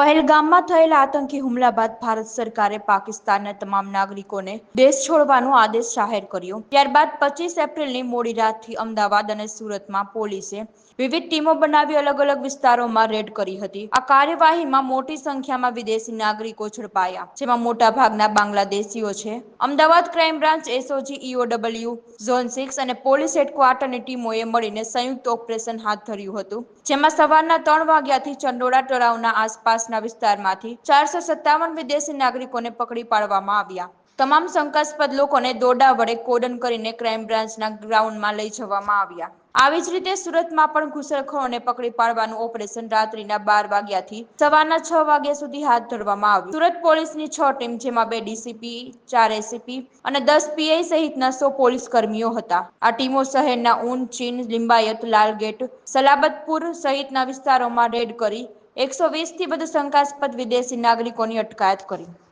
પહેલગામમાં થયેલા આતંકી હુમલા બાદ ભારત સરકારે પાકિસ્તાનના તમામ નાગરિકોને દેશ છોડવાનો આદેશ જાહેર કર્યો. ત્યારબાદ પચીસ એપ્રિલની મોડી રાતથી અમદાવાદ અને સુરતમાં પોલીસે વિવિધ ટીમો બનાવી અલગ અલગ વિસ્તારોમાં રેડ કરી હતી. આ કાર્યવાહીમાં મોટી સંખ્યામાં વિદેશી નાગરિકો ઝડપાયા, જેમાં મોટા ભાગના બાંગ્લાદેશીઓ છે. Ahmedabad crime branch SOG EOW, zone six અને પોલીસ હેડક્વાર્ટરની ટીમોએ મળીને સંયુક્ત ઓપરેશન હાથ ધર્યું હતું, જેમાં સવારના ત્રણ વાગ્યાથી ચંડોળા તળાવના આસપાસના વિસ્તારમાંથી ચારસો સત્તાવન વિદેશી નાગરિકોને પકડી પાડવામાં આવ્યા. તમામ શંકાસ્પદ લોકોને દોડા વડે કોડન કરીને ક્રાઇમ બ્રાન્ચના ગ્રાઉન્ડમાં લઈ જવામાં આવ્યા. આવી જ રીતે સુરતમાં પણ ઘુસણખોરોને પકડી પાડવાનું ઓપરેશન રાત્રિના બાર વાગ્યાથી સવારના છ વાગ્યા સુધી હાથ ધરવામાં આવ્યું. સુરત પોલીસની છ ટીમ, જેમાં બે ડીસીપી, ચાર એસીપી અને દસ પીઆઈ સહિતના સો પોલીસ કર્મીઓ હતા. આ ટીમો શહેરના ઊન, ચીન, લિંબાયત, લાલગેટ, સલાબતપુર સહિતના વિસ્તારોમાં રેડ કરી એકસો વીસથી વધુ શંકાસ્પદ વિદેશી નાગરિકોની અટકાયત કરી.